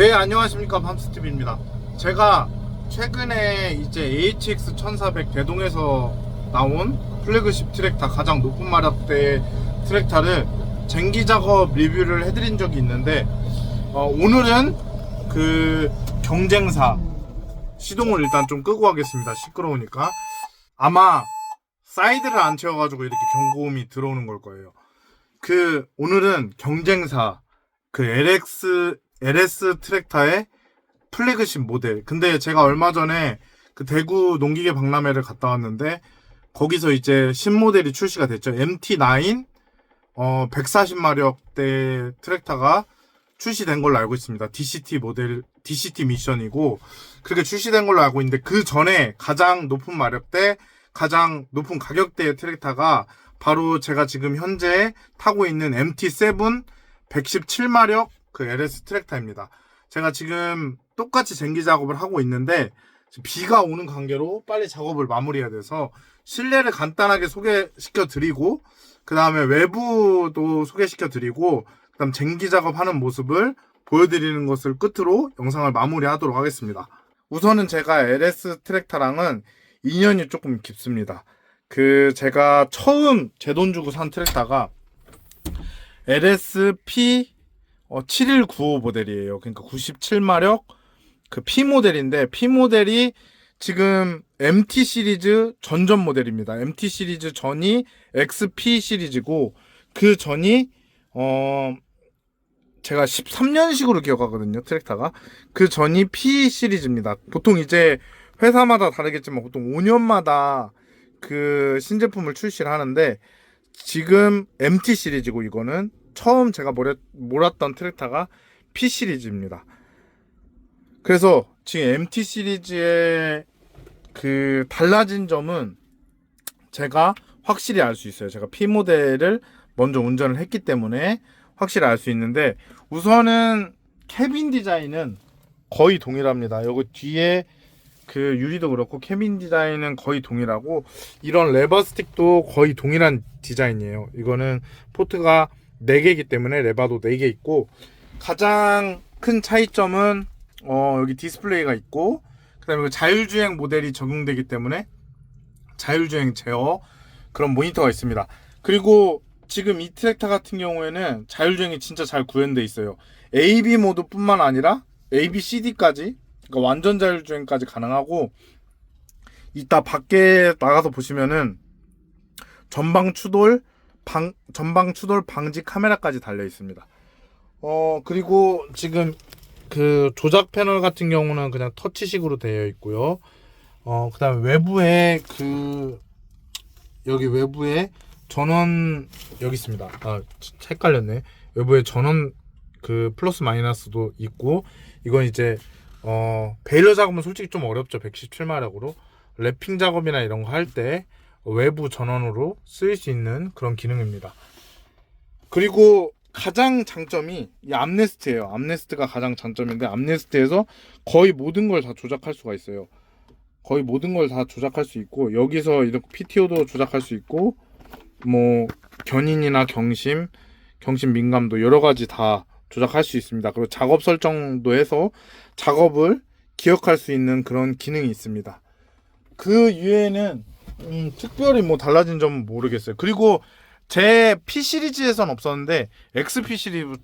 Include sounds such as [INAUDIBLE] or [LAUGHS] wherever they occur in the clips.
네 안녕하십니까. 밤스티브입니다. 제가 최근에 이제 AHX 1400 대동에서 나온 플래그십 트랙타 가장 높은 마력대 트랙타를 쟁기 작업 리뷰를 해드린 적이 있는데 어, 오늘은 그 경쟁사 시동을 일단 좀 끄고 하겠습니다 시끄러우니까 아마 사이드를 안 채워가지고 이렇게 경고음이 들어오는 걸 거예요 그 오늘은 경쟁사 그 LX LS 트랙타의 플래그십 모델. 근데 제가 얼마 전에 그 대구 농기계 박람회를 갔다 왔는데 거기서 이제 신모델이 출시가 됐죠. MT9 어 140마력대 트랙타가 출시된 걸로 알고 있습니다. DCT 모델 DCT 미션이고 그렇게 출시된 걸로 알고 있는데 그 전에 가장 높은 마력대 가장 높은 가격대의 트랙타가 바로 제가 지금 현재 타고 있는 MT7 117마력 그 LS 트랙타입니다. 제가 지금 똑같이 쟁기 작업을 하고 있는데 비가 오는 관계로 빨리 작업을 마무리해야 돼서 실내를 간단하게 소개시켜 드리고 그 다음에 외부도 소개시켜 드리고 그 다음 쟁기 작업하는 모습을 보여드리는 것을 끝으로 영상을 마무리하도록 하겠습니다. 우선은 제가 LS 트랙타랑은 인연이 조금 깊습니다. 그 제가 처음 제 돈 주고 산 트랙타가 LSP 어, 7195 모델이에요. 그러니까 97마력 그 P 모델인데 P 모델이 지금 MT 시리즈 전전 모델입니다. MT 시리즈 전이 XP 시리즈고 그 전이 어 제가 13년식으로 기억하거든요. 트랙타가 그 전이 P 시리즈입니다. 보통 이제 회사마다 다르겠지만 보통 5년마다 그 신제품을 출시를 하는데 지금 MT 시리즈고 이거는 처음 제가 몰았, 몰았던 트랙타가 P 시리즈입니다. 그래서 지금 MT 시리즈의 그 달라진 점은 제가 확실히 알 수 있어요. 제가 P 모델을 먼저 운전을 했기 때문에 확실히 알 수 있는데 우선은 캐빈 디자인은 거의 동일합니다. 여기 뒤에 그 유리도 그렇고 캐빈 디자인은 거의 동일하고 이런 레버 스틱도 거의 동일한 디자인이에요. 이거는 포트가 4개이기 때문에 레바도 4개 있고 가장 큰 차이점은 어, 여기 디스플레이가 있고 그다음에 그 자율주행 모델이 적용되기 때문에 자율주행 제어 그런 모니터가 있습니다. 그리고 지금 이 트랙터 같은 경우에는 자율주행이 진짜 잘 구현돼 있어요. AB 모드뿐만 아니라 ABCD까지 그러니까 완전 자율주행까지 가능하고 이따 밖에 나가서 보시면은 전방 추돌 방, 전방 추돌 방지 카메라까지 달려 있습니다. 어, 그리고 지금 그 조작 패널 같은 경우는 그냥 터치식으로 되어 있고요. 어, 그다음에 외부에 그 여기 외부에 전원 여기 있습니다. 아, 헷갈렸네. 외부에 전원 그 플러스 마이너스도 있고 이건 이제 어, 베일러 작업은 솔직히 좀 어렵죠. 117마력으로 랩핑 작업이나 이런 거 할 때 외부 전원으로 쓰일 수 있는 그런 기능입니다. 그리고 가장 장점이 이 암네스트예요. 암네스트가 가장 장점인데 암네스트에서 거의 모든 걸 다 조작할 수가 있어요. 거의 모든 걸 다 조작할 수 있고 여기서 이렇게 PTO도 조작할 수 있고 뭐 견인이나 경심, 경심 민감도 여러 가지 다 조작할 수 있습니다. 그리고 작업 설정도 해서 작업을 기억할 수 있는 그런 기능이 있습니다. 그 이외에는 음, 특별히 뭐 달라진 점은 모르겠어요. 그리고 제 P 시리즈에선 없었는데 XP 시리즈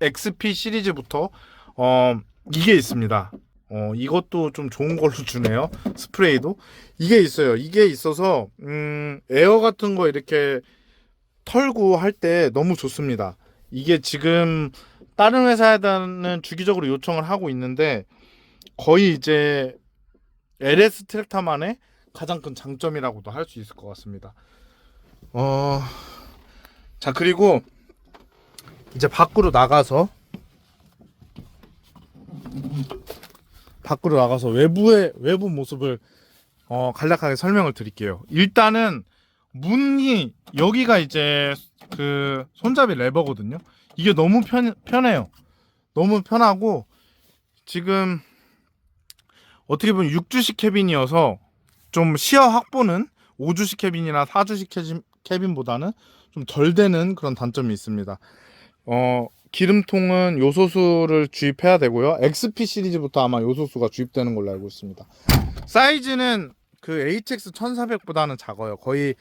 XP 시리즈부터 어 이게 있습니다. 어 이것도 좀 좋은 걸로 [LAUGHS] 주네요. 스프레이도 이게 있어요. 이게 있어서 음 에어 같은 거 이렇게 털고 할 때 너무 좋습니다. 이게 지금 다른 회사에다는 주기적으로 요청을 하고 있는데 거의 이제 LS 트랙타만의 가장 큰 장점이라고도 할 수 있을 것 같습니다. 어, 자 그리고 이제 밖으로 나가서 밖으로 나가서 외부의 외부 모습을 어, 간략하게 설명을 드릴게요. 일단은 문이 여기가 이제 그 손잡이 레버거든요. 이게 너무 편 편해요. 너무 편하고 지금 어떻게 보면 육주식 캐빈이어서 좀 시야 확보는 5주식 캐빈이나 4주식 캐진- 캐빈보다는 좀 덜 되는 그런 단점이 있습니다. 어, 기름통은 요소수를 주입해야 되고요. XP 시리즈부터 아마 요소수가 주입되는 걸로 알고 있습니다. 사이즈는 그 HX 1400보다는 작아요. 거의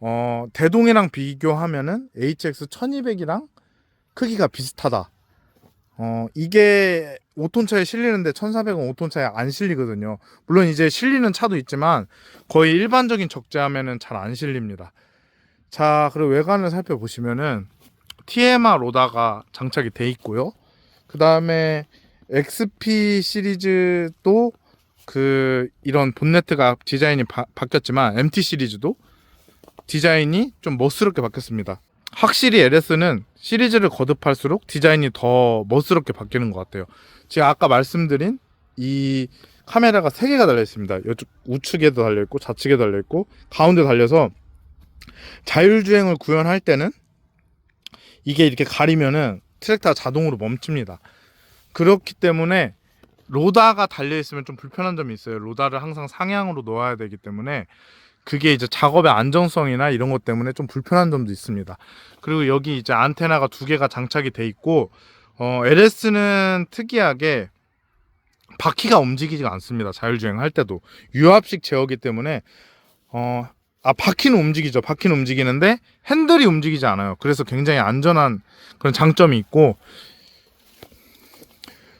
어, 대동이랑 비교하면은 HX 1200이랑 크기가 비슷하다. 어, 이게 5톤 차에 실리는데 1400은 5톤 차에 안 실리거든요. 물론 이제 실리는 차도 있지만 거의 일반적인 적재하면은 잘 안 실립니다. 자, 그리고 외관을 살펴보시면은 TMR 로다가 장착이 돼 있고요. 그 다음에 XP 시리즈도 그 이런 본네트가 디자인이 바, 바뀌었지만 MT 시리즈도 디자인이 좀 멋스럽게 바뀌었습니다. 확실히 LS는 시리즈를 거듭할수록 디자인이 더 멋스럽게 바뀌는 것 같아요. 제가 아까 말씀드린 이 카메라가 세 개가 달려 있습니다. 이쪽 우측에도 달려 있고 좌측에 달려 있고 가운데 달려서 자율주행을 구현할 때는 이게 이렇게 가리면은 트랙터가 자동으로 멈춥니다. 그렇기 때문에 로다가 달려 있으면 좀 불편한 점이 있어요. 로다를 항상 상향으로 놓아야 되기 때문에 그게 이제 작업의 안정성이나 이런 것 때문에 좀 불편한 점도 있습니다. 그리고 여기 이제 안테나가 두 개가 장착이 돼 있고 어, LS는 특이하게 바퀴가 움직이지가 않습니다. 자율주행 할 때도 유압식 제어기 때문에 어, 아 바퀴는 움직이죠. 바퀴는 움직이는데 핸들이 움직이지 않아요. 그래서 굉장히 안전한 그런 장점이 있고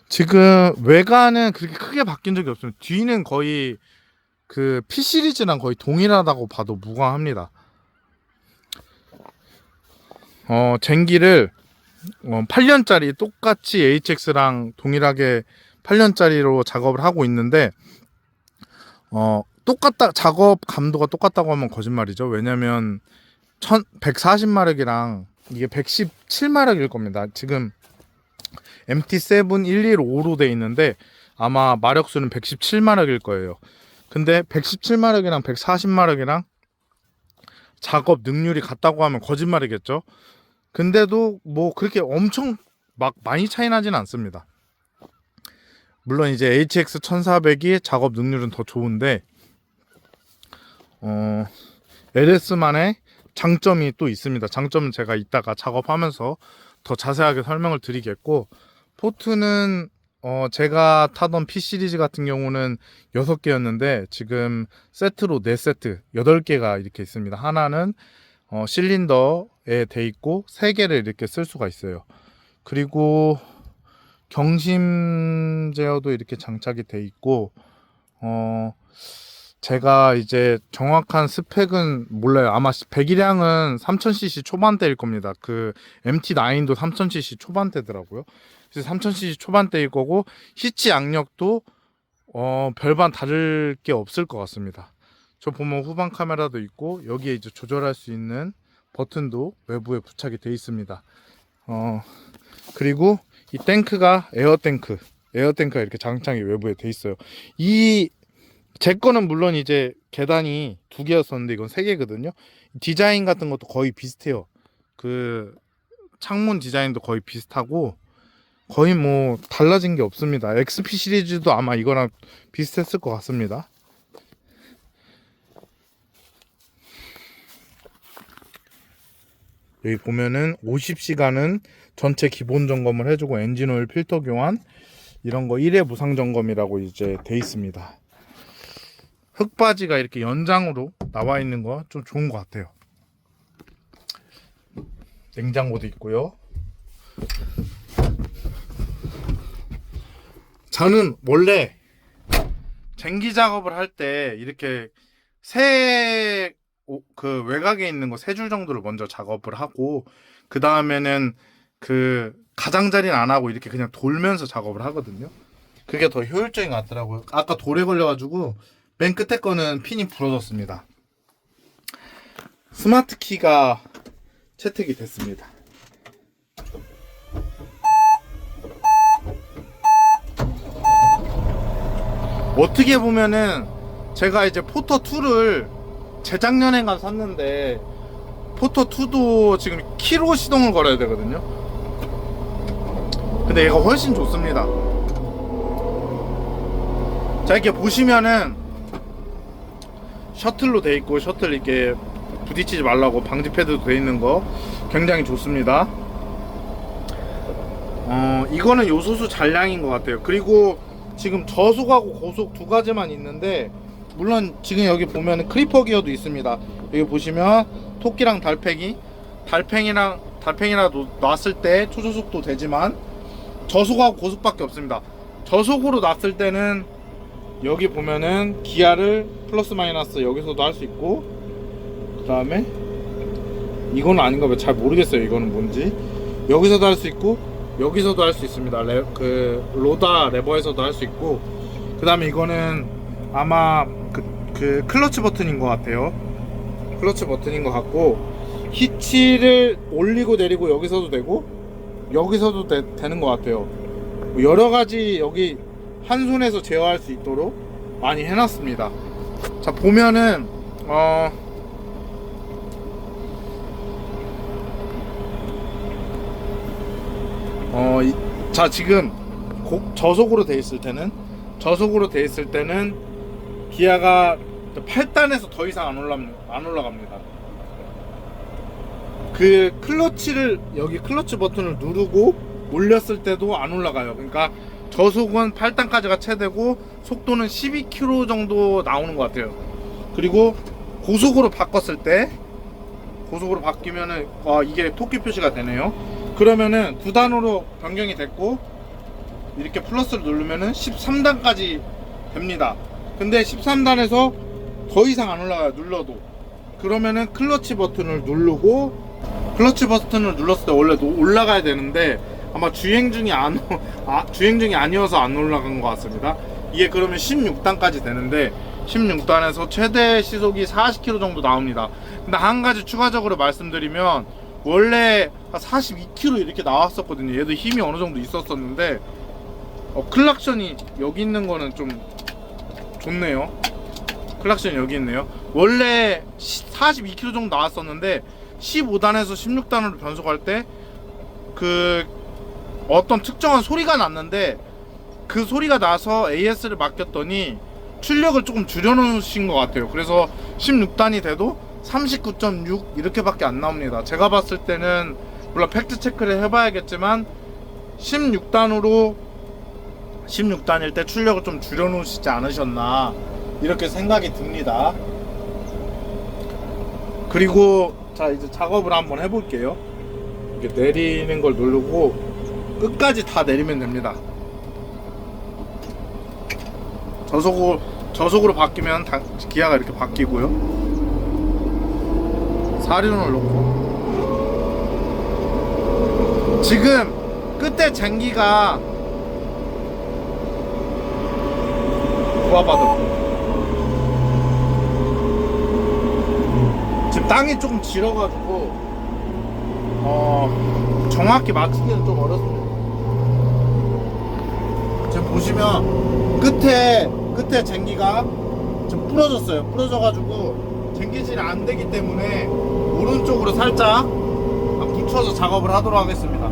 지금 외관은 그렇게 크게 바뀐 적이 없습니다. 뒤는 거의 그 P 시리즈랑 거의 동일하다고 봐도 무방합니다. 어 젠기를 어, 8년짜리 똑같이 HX랑 동일하게 8년짜리로 작업을 하고 있는데 어 똑같다 작업 감도가 똑같다고 하면 거짓말이죠. 왜냐면 140마력이랑 이게 117마력일 겁니다. 지금 MT7 115로 돼 있는데 아마 마력수는 117마력일 거예요. 근데 117마력이랑 140마력이랑 작업 능률이 같다고 하면 거짓말이겠죠. 근데도 뭐 그렇게 엄청 막 많이 차이 나지는 않습니다. 물론 이제 HX 1400이 작업 능률은 더 좋은데 어 LS만의 장점이 또 있습니다. 장점은 제가 이따가 작업하면서 더 자세하게 설명을 드리겠고 포트는 어 제가 타던 P 시리즈 같은 경우는 6개였는데 지금 세트로 4세트 8개가 이렇게 있습니다. 하나는 어 실린더에 돼 있고 3개를 이렇게 쓸 수가 있어요. 그리고 경심 제어도 이렇게 장착이 돼 있고 어 제가 이제 정확한 스펙은 몰라요. 아마 배기량은 3000cc 초반대일 겁니다. 그 MT9도 3000cc 초반대더라고요. 그래서 3000cc 초반대일 거고 히치 악력도 어 별반 다를 게 없을 것 같습니다. 저 보면 후방 카메라도 있고 여기에 이제 조절할 수 있는 버튼도 외부에 부착이 돼 있습니다. 어 그리고 이 탱크가 에어 탱크, 에어 탱크가 이렇게 장착이 외부에 돼 있어요. 이 제 거는 물론 이제 계단이 두 개였었는데 이건 세 개거든요. 디자인 같은 것도 거의 비슷해요. 그 창문 디자인도 거의 비슷하고 거의 뭐 달라진 게 없습니다. XP 시리즈도 아마 이거랑 비슷했을 것 같습니다. 여기 보면은 50시간은 전체 기본 점검을 해주고 엔진 오일 필터 교환 이런 거 1회 무상 점검이라고 이제 돼 있습니다. 흙바지가 이렇게 연장으로 나와 있는 거 좀 좋은 것 같아요. 냉장고도 있고요. 저는 원래 쟁기 작업을 할 때 이렇게 세 그 외곽에 있는 거 세 줄 정도를 먼저 작업을 하고 그 다음에는 그 가장자리는 안 하고 이렇게 그냥 돌면서 작업을 하거든요. 그게 더 효율적인 것 같더라고요. 아까 돌에 걸려가지고 맨 끝에 거는 핀이 부러졌습니다. 스마트 키가 채택이 됐습니다. 어떻게 보면은 제가 이제 포터 2를 재작년에 가 샀는데 포터 2도 지금 키로 시동을 걸어야 되거든요. 근데 얘가 훨씬 좋습니다. 자 이렇게 보시면은 셔틀로 돼 있고 셔틀 이렇게 부딪히지 말라고 방지 패드도 돼 있는 거 굉장히 좋습니다. 어 이거는 요소수 잔량인 것 같아요. 그리고 지금 저속하고 고속 두 가지만 있는데 물론 지금 여기 보면 크리퍼 기어도 있습니다. 여기 보시면 토끼랑 달팽이, 달팽이랑 놓- 놨을 때 초저속도 되지만 저속하고 고속밖에 없습니다. 저속으로 놨을 때는 여기 보면은 기아를 플러스 마이너스 여기서도 할 수 있고 그 다음에 이건 아닌가 봐. 잘 모르겠어요. 이거는 뭔지 여기서도 할 수 있고 여기서도 할 수 있습니다. 레, 그 로다 레버에서도 할 수 있고 그 다음에 이거는 아마 그, 그 클러치 버튼인 것 같아요. 클러치 버튼인 것 같고 히치를 올리고 내리고 여기서도 되고 여기서도 되, 되는 것 같아요. 뭐 여러 가지 여기 한 손에서 제어할 수 있도록 많이 해놨습니다. 자 보면은 어 어, 이, 자 지금 고, 저속으로 돼 있을 때는 저속으로 돼 있을 때는 기아가 8단에서 더 이상 안 올라 안 올라갑니다. 그 클러치를 여기 클러치 버튼을 누르고 올렸을 때도 안 올라가요. 그러니까 저속은 8단까지가 최대고 속도는 12km 정도 나오는 것 같아요. 그리고 고속으로 바꿨을 때 고속으로 바뀌면은 어, 이게 토끼 표시가 되네요. 그러면은 두 단으로 변경이 됐고 이렇게 플러스를 누르면은 13단까지 됩니다. 근데 13단에서 더 이상 안 올라가요. 눌러도. 그러면은 클러치 버튼을 누르고 클러치 버튼을 눌렀을 때 원래 노- 올라가야 되는데 아마 주행 중이 안 오- 아, 주행 중이 아니어서 안 올라간 것 같습니다. 이게 그러면 16단까지 되는데 16단에서 최대 시속이 40km 정도 나옵니다. 근데 한 가지 추가적으로 말씀드리면 원래 42km 이렇게 나왔었거든요. 얘도 힘이 어느 정도 있었었는데 어, 클락션이 여기 있는 거는 좀 좋네요. 클락션이 여기 있네요. 원래 42km 정도 나왔었는데 15단에서 16단으로 변속할 때 그 어떤 특정한 소리가 났는데 그 소리가 나서 AS를 맡겼더니 출력을 조금 줄여놓으신 것 같아요. 그래서 16단이 돼도 39.6 이렇게밖에 안 나옵니다. 제가 봤을 때는 물론 팩트 체크를 해봐야겠지만 16단으로 16단일 때 출력을 좀 줄여놓으시지 않으셨나 이렇게 생각이 듭니다. 그리고 자 이제 작업을 한번 해볼게요. 이렇게 내리는 걸 누르고 끝까지 다 내리면 됩니다. 저속으로 저속으로 바뀌면 다, 기아가 이렇게 바뀌고요. 사륜을 놓고 지금 끝에 쟁기가 구아바드 지금 땅이 조금 질어가지고 어 정확히 맞추기는 좀 어렵습니다. 보시면 끝에 끝에 쟁기가 지금 부러졌어요. 부러져가지고 쟁기질이 안 되기 때문에 오른쪽으로 살짝 붙여서 작업을 하도록 하겠습니다.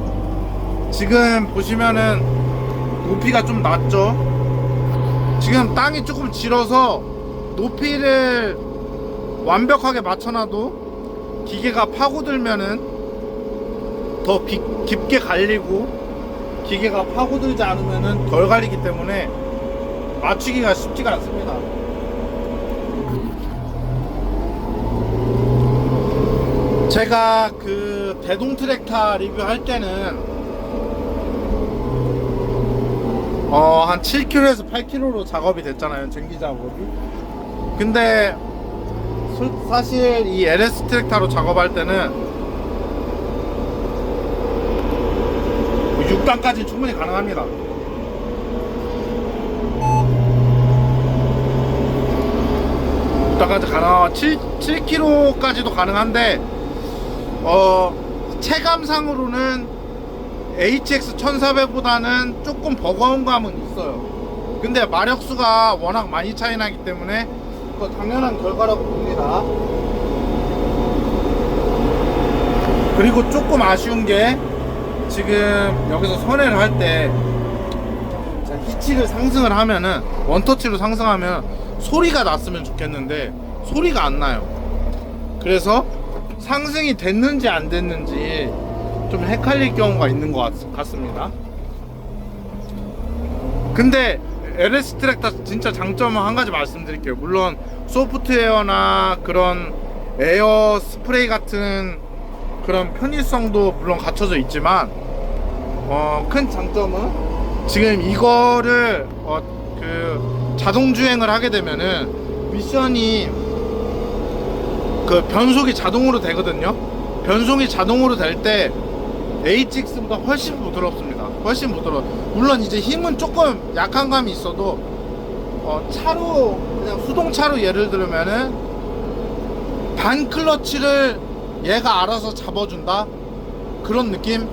지금 보시면은 높이가 좀 낮죠. 지금 땅이 조금 질어서 높이를 완벽하게 맞춰놔도 기계가 파고들면은 더 비- 깊게 갈리고 기계가 파고들지 않으면은 덜 갈리기 때문에 맞추기가 쉽지가 않습니다. 제가 그 대동 트랙타 리뷰할 때는 어, 한 7km에서 8km로 작업이 됐잖아요. 전기 작업이. 근데 솔- 사실 이 LS 트랙타로 작업할 때는 6단까지 충분히 가능합니다. 까지 가능 7, 7km까지도 가능한데 어 체감상으로는 HX 1400보다는 조금 버거운 감은 있어요. 근데 마력수가 워낙 많이 차이 나기 때문에 그거 당연한 결과라고 봅니다. 그리고 조금 아쉬운 게 지금 여기서 선회를 할 때 히치를 상승을 하면은 원터치로 상승하면 소리가 났으면 좋겠는데 소리가 안 나요. 그래서 상승이 됐는지 안 됐는지 좀 헷갈릴 경우가 있는 것 같, 같습니다. 근데 LS 트랙터 진짜 장점은 한 가지 말씀드릴게요. 물론 소프트웨어나 그런 에어 스프레이 같은 그런 편의성도 물론 갖춰져 있지만 어, 큰 장점은 지금 이거를 어, 그 자동 주행을 하게 되면은 미션이 그 변속이 자동으로 되거든요. 변속이 자동으로 될때 HX보다 훨씬 부드럽습니다. 훨씬 부드러워. 물론 이제 힘은 조금 약한 감이 있어도 어, 차로 그냥 수동차로 예를 들면은 반 클러치를 얘가 알아서 잡아준다 그런 느낌.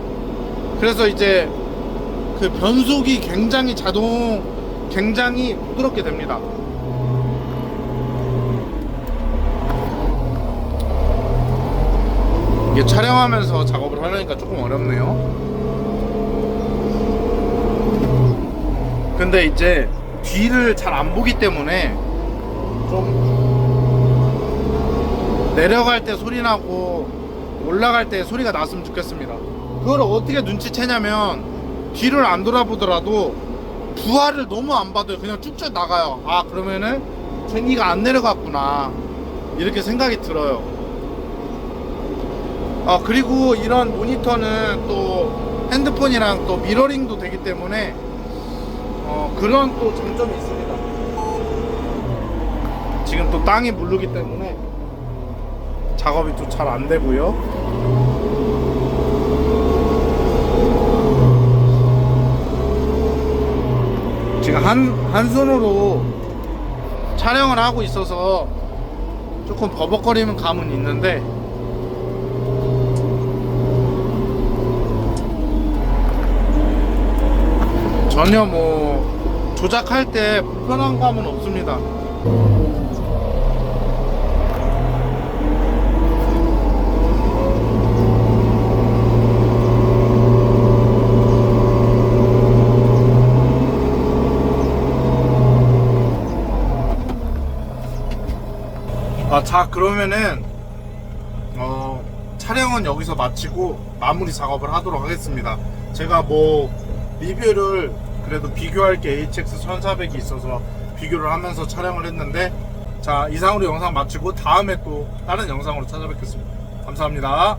그래서 이제 그 변속이 굉장히 자동 굉장히 부드럽게 됩니다. 이게 촬영하면서 작업을 하려니까 조금 어렵네요. 근데 이제 뒤를 잘 안 보기 때문에 좀 내려갈 때 소리 나고 올라갈 때 소리가 났으면 좋겠습니다. 그걸 어떻게 눈치채냐면 뒤를 안 돌아보더라도 부하를 너무 안 받아요. 그냥 쭉쭉 나가요. 아 그러면은 제니가 안 내려갔구나 이렇게 생각이 들어요. 아 그리고 이런 모니터는 또 핸드폰이랑 또 미러링도 되기 때문에 어, 그런 또 장점이 있습니다. 지금 또 땅이 무르기 때문에 작업이 또 잘 안 되고요. 지금 한, 한 손으로 촬영을 하고 있어서 조금 버벅거리는 감은 있는데 전혀 뭐 조작할 때 불편한 감은 없습니다. 아, 자, 그러면은, 어, 촬영은 여기서 마치고 마무리 작업을 하도록 하겠습니다. 제가 뭐, 리뷰를 그래도 비교할 게 HX 1400이 있어서 비교를 하면서 촬영을 했는데, 자, 이상으로 영상 마치고 다음에 또 다른 영상으로 찾아뵙겠습니다. 감사합니다.